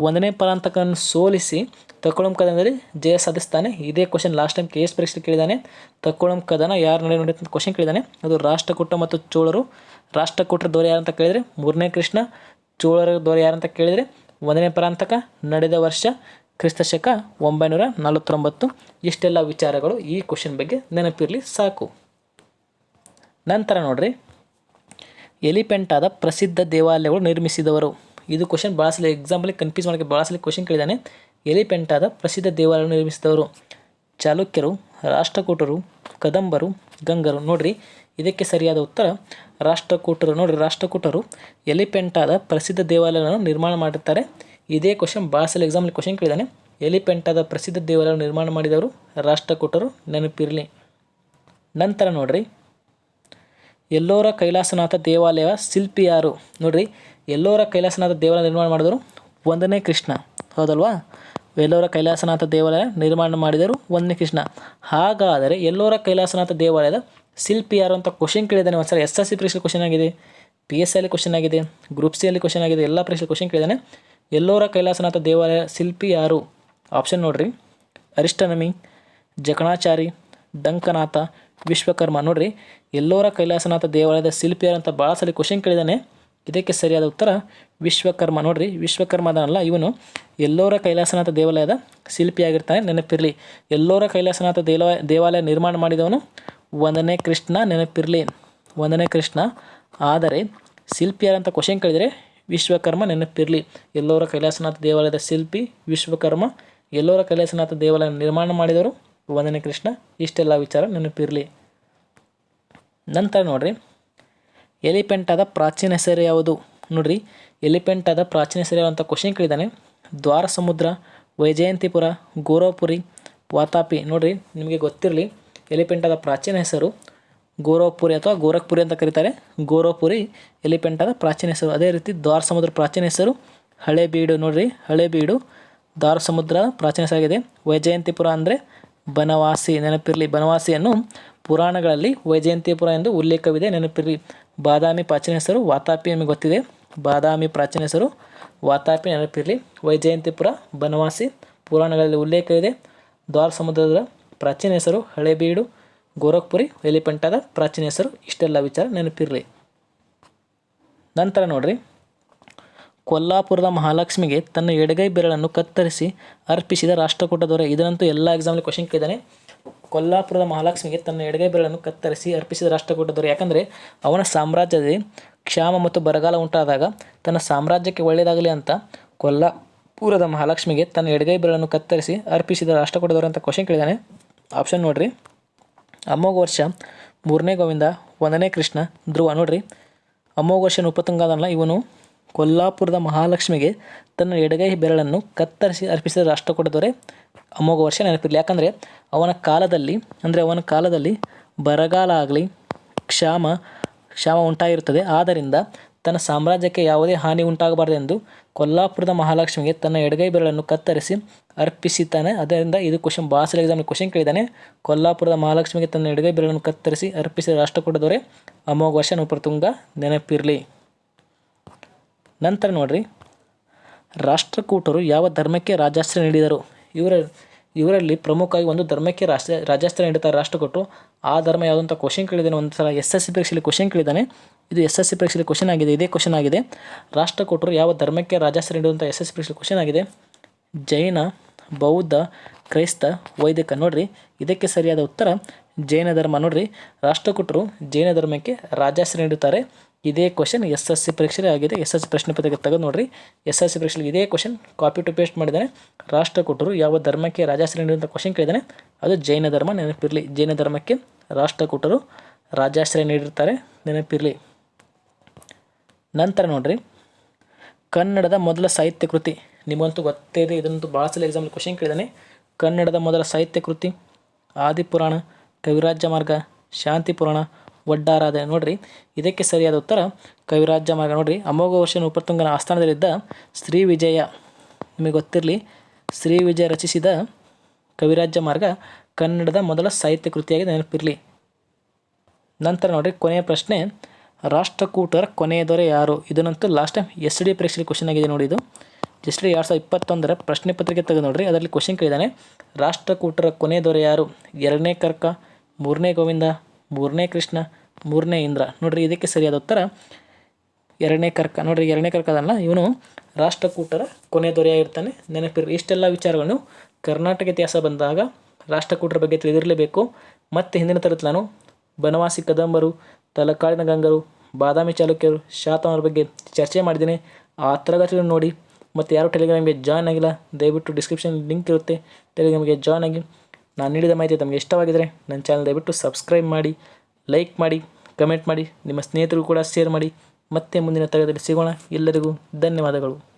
ಒಂದನೇ ಪರಾಂತಕನ್ನು ಸೋಲಿಸಿ ತಕ್ಕೊಳಂ ಕದನದಲ್ಲಿ ಜಯ ಸಾಧಿಸ್ತಾನೆ. ಇದೇ question last time K S ಪರೀಕ್ಷೆ ಕೇಳಿದಾನೆ. ತಕ್ಕೊಳಂ ಕದನ ಯಾರು ನಡೆ ನಡೆಯುತ್ತೆ ಅಂತ ಕ್ವಶನ್ ಕೇಳಿದಾನೆ. ಅದು ರಾಷ್ಟ್ರಕೂಟ ಮತ್ತು ಚೋಳರು. ರಾಷ್ಟ್ರಕೂಟರ ದೊರೆ ಯಾರಂತ ಕೇಳಿದರೆ ಮೂರನೇ ಕೃಷ್ಣ, ಚೋಳರ ದೊರೆ ಯಾರಂತ ಕೇಳಿದರೆ ಒಂದನೇ ಪರಾಂತಕ ನಡೆದ ವರ್ಷ ಕ್ರಿಸ್ತ ಶಕ ಒಂಬೈನೂರ ನಲವತ್ತೊಂಬತ್ತು. ಇಷ್ಟೆಲ್ಲ ವಿಚಾರಗಳು ಈ ಕ್ವಶನ್ ಬಗ್ಗೆ ನೆನಪಿರಲಿ ಸಾಕು. ನಂತರ ನೋಡ್ರಿ. ಎಲಿಪೆಂಟಾದ ಪ್ರಸಿದ್ಧ ದೇವಾಲಯಗಳು ನಿರ್ಮಿಸಿದವರು. ಇದು ಕ್ವಶನ್ ಭಾಳ ಸಲ ಎಕ್ಸಾಂಪಲ್ ಕನ್ಫ್ಯೂಸ್ ಮಾಡೋಕ್ಕೆ ಭಾಳ ಸಲ ಕ್ವಶನ್ ಕೇಳಿದ್ದಾನೆ ಎಲಿಪೆಂಟಾದ ಪ್ರಸಿದ್ಧ ದೇವಾಲಯ ನಿರ್ಮಿಸಿದವರು ಚಾಲುಕ್ಯರು, ರಾಷ್ಟ್ರಕೂಟರು, ಕದಂಬರು, ಗಂಗರು. ನೋಡ್ರಿ, ಇದಕ್ಕೆ ಸರಿಯಾದ ಉತ್ತರ ರಾಷ್ಟ್ರಕೂಟರು. ನೋಡ್ರಿ, ರಾಷ್ಟ್ರಕೂಟರು ಎಲಿಪೆಂಟಾದ ಪ್ರಸಿದ್ಧ ದೇವಾಲಯವನ್ನು ನಿರ್ಮಾಣ ಮಾಡಿರ್ತಾರೆ. ಇದೇ ಕ್ವಶನ್ ಭಾಳ ಸಲ ಎಕ್ಸಾಂಪಲ್ ಕ್ವಶನ್ ಕೇಳಿದ್ದಾನೆ ಎಲಿಪೆಂಟಾದ ಪ್ರಸಿದ್ಧ ದೇವಾಲಯ ನಿರ್ಮಾಣ ಮಾಡಿದವರು ರಾಷ್ಟ್ರಕೂಟರು. ನೆನಪಿರಲಿ. ನಂತರ ನೋಡ್ರಿ, ಎಲ್ಲೋರ ಕೈಲಾಸನಾಥ ದೇವಾಲಯ ಶಿಲ್ಪಿ ಯಾರು? ನೋಡ್ರಿ ಎಲ್ಲೋರ ಕೈಲಾಸನಾಥ ದೇವಾಲಯ ನಿರ್ಮಾಣ ಮಾಡಿದರು ಒಂದನೇ ಕೃಷ್ಣ. ಹೌದಲ್ವಾ? ಎಲ್ಲೋರ ಕೈಲಾಸನಾಥ ದೇವಾಲಯ ನಿರ್ಮಾಣ ಮಾಡಿದರು ಒಂದನೇ ಕೃಷ್ಣ. ಹಾಗಾದರೆ ಎಲ್ಲೋರ ಕೈಲಾಸನಾಥ ದೇವಾಲಯದ ಶಿಲ್ಪಿ ಯಾರು ಅಂತ ಕ್ವಶನ್ ಕೇಳಿದ್ದಾನೆ ಒಂದ್ಸಲ. ಎಸ್ ಎಸ್ ಸಿ ಪರೀಕ್ಷೆ ಕ್ವಶನ್ ಆಗಿದೆ, ಪಿ ಎಸ್ ಸಿಯಲ್ಲಿ ಕ್ವಶನ್ ಆಗಿದೆ ಗ್ರೂಪ್ ಸಿ ಅಲ್ಲಿ ಕ್ವಶನ್ ಆಗಿದೆ, ಎಲ್ಲ ಪರೀಕ್ಷೆ ಕ್ವಶನ್ ಕೇಳಿದ್ದಾನೆ. ಎಲ್ಲೋರ ಕೈಲಾಸನಾಥ ದೇವಾಲಯ ಶಿಲ್ಪಿ ಯಾರು? ಆಪ್ಷನ್ ನೋಡ್ರಿ. ಅರಿಷ್ಟನಮಿ, ಜಕಣಾಚಾರಿ, ಡಂಕನಾಥ, ವಿಶ್ವಕರ್ಮ. ನೋಡ್ರಿ, ಎಲ್ಲೋರ ಕೈಲಾಸನಾಥ ದೇವಾಲಯದ ಶಿಲ್ಪಿ ಯಾರು ಅಂತ ಭಾಳ ಸಲ ಕ್ವಶನ್ ಕೇಳಿದ್ದಾನೆ. ಇದಕ್ಕೆ ಸರಿಯಾದ ಉತ್ತರ ವಿಶ್ವಕರ್ಮ. ನೋಡ್ರಿ, ವಿಶ್ವಕರ್ಮ ಅದನಲ್ಲ, ಇವನು ಎಲ್ಲೋರ ಕೈಲಾಸನಾಥ ದೇವಾಲಯದ ಶಿಲ್ಪಿಯಾಗಿರ್ತಾನೆ, ನೆನಪಿರಲಿ. ಎಲ್ಲೋರ ಕೈಲಾಸನಾಥ ದೇವಾಲಯ ದೇವಾಲಯ ನಿರ್ಮಾಣ ಮಾಡಿದವನು ಒಂದನೇ ಕೃಷ್ಣ, ನೆನಪಿರಲಿ. ಒಂದನೇ ಕೃಷ್ಣ. ಆದರೆ ಶಿಲ್ಪಿ ಯಾರಂತ ಕ್ವಶನ್ ಕೇಳಿದರೆ ವಿಶ್ವಕರ್ಮ, ನೆನಪಿರಲಿ. ಎಲ್ಲೋರ ಕೈಲಾಸನಾಥ ದೇವಾಲಯದ ಶಿಲ್ಪಿ, ವಿಶ್ವಕರ್ಮ, ಎಲ್ಲೋರ ಕೈಲಾಸನಾಥ ದೇವಾಲಯ ನಿರ್ಮಾಣ ಮಾಡಿದವರು ಒಂದನೇ ಕೃಷ್ಣ. ಇಷ್ಟೆಲ್ಲ ವಿಚಾರ ನೆನಪಿರಲಿ. ನಂತರ ನೋಡ್ರಿ ಎಲಿಫೆಂಟಾದ ಪ್ರಾಚೀನ ಹೆಸರು ಯಾವುದು? ನೋಡ್ರಿ. ಎಲಿಫೆಂಟಾದ ಪ್ರಾಚೀನ ಹೆಸರು ಅಂತ ಕ್ವಶನ್ ಕೇಳಿದ್ದಾನೆ. ದ್ವಾರ ಸಮುದ್ರ ವೈಜಯಂತಿಪುರ, ಗೋರವಪುರಿ, ವಾತಾಪಿ. ನೋಡ್ರಿ, ನಿಮಗೆ ಗೊತ್ತಿರಲಿ ಎಲಿಫೆಂಟಾದ ಪ್ರಾಚೀನ ಹೆಸರು ಗೋರವಪುರಿ ಅಥವಾ ಗೋರಖ್ಪುರಿ ಅಂತ ಕರೀತಾರೆ. ಗೋರವಪುರಿ ಎಲಿಫೆಂಟಾದ ಪ್ರಾಚೀನ ಹೆಸರು. ಅದೇ ರೀತಿ ದ್ವಾರ ಸಮುದ್ರ ಪ್ರಾಚೀನ ಹೆಸರು ಹಳೆಬೀಡು. ನೋಡ್ರಿ, ಹಳೆಬೀಡು ದ್ವಾರ ಸಮುದ್ರ ಪ್ರಾಚೀನ ಹೆಸರಾಗಿದೆ ವೈಜಯಂತಿಪುರ ಅಂದರೆ ಬನವಾಸಿ. ನೆನಪಿರಲಿ, ಬನವಾಸಿಯನ್ನು ಪುರಾಣಗಳಲ್ಲಿ ವೈಜಯಂತಿಪುರ ಎಂದು ಉಲ್ಲೇಖವಿದೆ. ನೆನಪಿರಲಿ. ಬಾದಾಮಿ ಪ್ರಾಚೀನ ಹೆಸರು ವಾತಾಪಿ ನಮಗೆ ಗೊತ್ತಿದೆ. ಬಾದಾಮಿ ಪ್ರಾಚೀನ ಹೆಸರು ವಾತಾಪಿ ನೆನಪಿರಲಿ. ವೈಜಯಂತಿಪುರ, ಬನವಾಸಿ, ಪುರಾಣಗಳಲ್ಲಿ ಉಲ್ಲೇಖ ಇದೆ. ದ್ವಾರ ಸಮುದ್ರದ ಪ್ರಾಚೀನ ಹೆಸರು ಹಳೆಬೀಡು, ಗೋರಖ್ಪುರಿ ಎಲಿಪೆಂಟಾದ ಪ್ರಾಚೀನ ಹೆಸರು ಇಷ್ಟೆಲ್ಲ ವಿಚಾರ ನೆನಪಿರಲಿ. ನಂತರ ನೋಡ್ರಿ. ಕೊಲ್ಲಾಪುರದ ಮಹಾಲಕ್ಷ್ಮಿಗೆ ತನ್ನ ಎಡಗೈ ಬೆರಳನ್ನು ಕತ್ತರಿಸಿ ಅರ್ಪಿಸಿದ ರಾಷ್ಟ್ರಕೂಟ ದೊರೆ ಇದನ್ನಂತೂ ಎಲ್ಲ ಎಕ್ಸಾಮ್ಲಿ ಕ್ವಶನ್ ಕೇಳಿದ್ದಾನೆ. ಕೊಲ್ಲಾಪುರದ ಮಹಾಲಕ್ಷ್ಮಿಗೆ ತನ್ನ ಎಡಗೈ ಬೆರಳನ್ನು ಕತ್ತರಿಸಿ ಅರ್ಪಿಸಿದ ರಾಷ್ಟ್ರಕೂಟದವರು. ಯಾಕಂದರೆ ಅವನ ಸಾಮ್ರಾಜ್ಯದಲ್ಲಿ ಕ್ಷಾಮ ಮತ್ತು ಬರಗಾಲ ಉಂಟಾದಾಗ ತನ್ನ ಸಾಮ್ರಾಜ್ಯಕ್ಕೆ ಒಳ್ಳೆಯದಾಗಲಿ ಅಂತ ಕೊಲ್ಲಾಪುರದ ಮಹಾಲಕ್ಷ್ಮಿಗೆ ತನ್ನ ಎಡಗೈ ಬೆರಳನ್ನು ಕತ್ತರಿಸಿ ಅರ್ಪಿಸಿದ ರಾಷ್ಟ್ರಕೂಟದವರು ಅಂತ ಕ್ವಶನ್ ಕೇಳಿದಾನೆ ಆಪ್ಷನ್ ನೋಡ್ರಿ. ಅಮೋಘ ವರ್ಷ ಮೂರನೇ ಗೋವಿಂದ, ಒಂದನೇ ಕೃಷ್ಣ, ಧ್ರುವ. ನೋಡ್ರಿ. ಅಮೋಘ ವರ್ಷ ಉಪತುಂಗಾದನಲ್ಲ ಇವನು ಕೊಲ್ಲಾಪುರದ ಮಹಾಲಕ್ಷ್ಮಿಗೆ ತನ್ನ ಎಡಗೈ ಬೆರಳನ್ನು ಕತ್ತರಿಸಿ ಅರ್ಪಿಸಿದ ರಾಷ್ಟ್ರಕೂಟ ದೊರೆ ಅಮೋಘ ವರ್ಷ ನೆನಪಿರಲಿ. ಯಾಕಂದರೆ ಅವನ ಕಾಲದಲ್ಲಿ, ಅಂದರೆ ಅವನ ಕಾಲದಲ್ಲಿ ಬರಗಾಲ ಆಗಲಿ, ಕ್ಷಾಮ ಕ್ಷಾಮ ಉಂಟಾಗಿರುತ್ತದೆ. ಆದ್ದರಿಂದ ತನ್ನ ಸಾಮ್ರಾಜ್ಯಕ್ಕೆ ಯಾವುದೇ ಹಾನಿ ಉಂಟಾಗಬಾರದೆಂದು ಕೊಲ್ಲಾಪುರದ ಮಹಾಲಕ್ಷ್ಮಿಗೆ ತನ್ನ ಎಡಗೈ ಬೆರಳನ್ನು ಕತ್ತರಿಸಿ ಅರ್ಪಿಸಿದ್ದಾನೆ. ಅದರಿಂದ ಇದು ಕ್ವಶನ್ ಬಾಸಲ್ ಸಲ ಎಕ್ಸಾಮ್ ಕ್ವಶನ್ ಕೇಳಿದ್ದಾನೆ. ಕೊಲ್ಲಾಪುರದ ಮಹಾಲಕ್ಷ್ಮಿಗೆ ತನ್ನ ಎಡಗೈ ಬೆರಳನ್ನು ಕತ್ತರಿಸಿ ಅರ್ಪಿಸಿದ ರಾಷ್ಟ್ರಕೂಟದವರೆ ಅಮೋಘ ವರ್ಷ ನೃಪತುಂಗ ನೆನಪಿರಲಿ. ನಂತರ ನೋಡ್ರಿ, ರಾಷ್ಟ್ರಕೂಟರು ಯಾವ ಧರ್ಮಕ್ಕೆ ರಾಜಾಶ್ರಯ ನೀಡಿದರು? ಇವರ ಇವರಲ್ಲಿ ಪ್ರಮುಖವಾಗಿ ಒಂದು ಧರ್ಮಕ್ಕೆ ರಾಷ್ಟ್ರ ರಾಜ್ಯಾಸ್ತ್ರ ನೀಡುತ್ತಾರೆ ರಾಷ್ಟ್ರಕೂಟರು ಆ ಧರ್ಮ ಯಾವುದು ಅಂತ ಕ್ವಶನ್ ಕೇಳಿದ್ದಾನೆ, ಒಂದು ಸಲ ಎಸ್ ಎಸ್ ಸಿ ಪರೀಕ್ಷೆಯಲ್ಲಿ ಕ್ವಶನ್ ಕೇಳಿದ್ದಾನೆ. ಇದು ಎಸ್ ಎಸ್ ಸಿ ಪರೀಕ್ಷೆಯಲ್ಲಿ ಕ್ವಶನ್ ಆಗಿದೆ, ಇದೇ ಕ್ವಶನ್ ಆಗಿದೆ. ರಾಷ್ಟ್ರಕೂಟರು ಯಾವ ಧರ್ಮಕ್ಕೆ ರಾಜಾಶ್ರಯ ನೀಡುವಂಥ ಎಸ್ ಎಸ್ ಸಿ ಪರೀಕ್ಷೆ ಕ್ವಶನ್ ಆಗಿದೆ? ಜೈನ, ಬೌದ್ಧ, ಕ್ರೈಸ್ತ, ವೈದಿಕ. ನೋಡ್ರಿ, ಇದಕ್ಕೆ ಸರಿಯಾದ ಉತ್ತರ ಜೈನ ಧರ್ಮ. ನೋಡ್ರಿ ರಾಷ್ಟ್ರಕೂಟರು ಜೈನ ಧರ್ಮಕ್ಕೆ ರಾಜಾಸ್ತ್ರ ನೀಡುತ್ತಾರೆ ಇದೇ ಕ್ವಶನ್ ಎಸ್ ಎಸ್ ಸಿ ಪರೀಕ್ಷೆ ಆಗಿದೆ. ಎಸ್ ಎಸ್ ಸಿ ಪ್ರಶ್ನೆ ಪತ್ರಿಕೆ ತೆಗೆದು ನೋಡ್ರಿ. ಎಸ್ ಎಸ್ ಸಿ ಪರೀಕ್ಷೆಗೆ ಇದೇ ಕ್ವಶನ್ ಕಾಪಿ ಟು ಪೇಸ್ಟ್ ಮಾಡಿದ್ದಾನೆ. ರಾಷ್ಟ್ರಕೂಟರು ಯಾವ ಧರ್ಮಕ್ಕೆ ರಾಜಾಶ್ರಯ ನೀಡಿದಂಥ ಕ್ವಶನ್ ಕೇಳಿದ್ದಾನೆ? ಅದು ಜೈನ ಧರ್ಮ, ನೆನಪಿರಲಿ. ಜೈನ ಧರ್ಮಕ್ಕೆ ರಾಷ್ಟ್ರಕೂಟರು ರಾಜಾಶ್ರಯ ನೀಡಿರ್ತಾರೆ, ನೆನಪಿರಲಿ. ನಂತರ ನೋಡ್ರಿ. ಕನ್ನಡದ ಮೊದಲ ಸಾಹಿತ್ಯ ಕೃತಿ. ನಿಮಗಂತೂ ಗೊತ್ತೇ ಇದೆ ಇದಂತೂ ಭಾಳ ಸಲ ಎಕ್ಸಾಮಲ್ಲಿ ಕ್ವಶನ್ ಕೇಳಿದ್ದಾನೆ. ಕನ್ನಡದ ಮೊದಲ ಸಾಹಿತ್ಯ ಕೃತಿ. ಆದಿಪುರಾಣ, ಕವಿರಾಜ್ಯ ಮಾರ್ಗ ಶಾಂತಿ ಪುರಾಣ ಒಡ್ಡಾರಾಧನೆ ನೋಡ್ರಿ, ಇದಕ್ಕೆ ಸರಿಯಾದ ಉತ್ತರ ಕವಿರಾಜ್ಯ ಮಾರ್ಗ. ನೋಡ್ರಿ ಅಮೋಘ ವರ್ಷ ಉಪತುಂಗನ ಆಸ್ಥಾನದಲ್ಲಿದ್ದ ಶ್ರೀ ವಿಜಯ, ನಿಮಗೆ ಗೊತ್ತಿರಲಿ, ಶ್ರೀ ವಿಜಯ ರಚಿಸಿದ ಕವಿರಾಜ್ಯ ಮಾರ್ಗ ಕನ್ನಡದ ಮೊದಲ ಸಾಹಿತ್ಯ ಕೃತಿಯಾಗಿ ನೆನಪಿರಲಿ. ನಂತರ ನೋಡ್ರಿ, ಕೊನೆಯ ಪ್ರಶ್ನೆ, ರಾಷ್ಟ್ರಕೂಟರ ಕೊನೆಯ ದೊರೆ ಯಾರು? ಇದನ್ನಂತೂ ಲಾಸ್ಟ್ ಟೈಮ್ ಎಸ್ ಡಿ ಪರೀಕ್ಷೆಯಲ್ಲಿ ಕ್ವಶನ್ ಆಗಿದೆ ನೋಡಿ ಇದು. ಎಸ್ ಡಿ ಎರಡು ಸಾವಿರದ ಇಪ್ಪತ್ತೊಂದರ ಪ್ರಶ್ನೆ ಪತ್ರಿಕೆ ತೆಗೆದು ನೋಡ್ರಿ, ಅದರಲ್ಲಿ ಕ್ವಶನ್ ಕೇಳಿದ್ದಾನೆ, ರಾಷ್ಟ್ರಕೂಟರ ಕೊನೆಯ ದೊರೆ ಯಾರು? ಎರಡನೇ ಕರ್ಕ, ಮೂರನೇ ಗೋವಿಂದ, ಮೂರನೇ ಕೃಷ್ಣ ಮೂರನೇ ಇಂದ್ರ. ನೋಡ್ರಿ, ಇದಕ್ಕೆ ಸರಿಯಾದ ಉತ್ತರ. ಎರಡನೇ ಕರ್ಕ, ನೋಡ್ರಿ, ಎರಡನೇ ಕರ್ಕ ಅದಲ್ಲ ಇವನು ರಾಷ್ಟ್ರಕೂಟರ ಕೊನೆ ದೊರೆಯಾಗಿರ್ತಾನೆ ನೆನಪಿರ ಇಷ್ಟೆಲ್ಲ ವಿಚಾರಗಳನ್ನು ಕರ್ನಾಟಕ ಇತಿಹಾಸ ಬಂದಾಗ ರಾಷ್ಟ್ರಕೂಟರ ಬಗ್ಗೆ ತಿಳಿದಿರಲೇಬೇಕು. ಮತ್ತು ಹಿಂದಿನ ತರಗತಿ ನಾನು ಬನವಾಸಿ ಕದಂಬರು ತಲಕಾಡಿನ ಗಂಗರು, ಬಾದಾಮಿ ಚಾಲುಕ್ಯರು ಶಾತವರ ಬಗ್ಗೆ ಚರ್ಚೆ ಮಾಡಿದ್ದೀನಿ. ಆ ತರಗತಿಗಳನ್ನು ನೋಡಿ. ಮತ್ತು ಯಾರು ಟೆಲಿಗ್ರಾಮ್ಗೆ ಜಾಯ್ನ್ ಆಗಿಲ್ಲ, ದಯವಿಟ್ಟು ಡಿಸ್ಕ್ರಿಪ್ಷನ್ ಲಿಂಕ್ ಇರುತ್ತೆ. ಟೆಲಿಗ್ರಾಮ್ಗೆ ಜಾಯ್ನ್ ಆಗಿ ನಾನು ನೀಡಿದ ಮಾಹಿತಿ ತಮಗೆ ಇಷ್ಟವಾಗಿದ್ದರೆ ನನ್ನ ಚಾನಲ್ ದಯವಿಟ್ಟು ಸಬ್ಸ್ಕ್ರೈಬ್ ಮಾಡಿ. ಲೈಕ್ ಮಾಡಿ ಕಮೆಂಟ್ ಮಾಡಿ, ನಿಮ್ಮ ಸ್ನೇಹಿತರು ಕೂಡ ಶೇರ್ ಮಾಡಿ. ಮತ್ತೆ ಮುಂದಿನ ತರಗತಿಯಲ್ಲಿ ಸಿಗೋಣ. ಎಲ್ಲರಿಗೂ ಧನ್ಯವಾದಗಳು.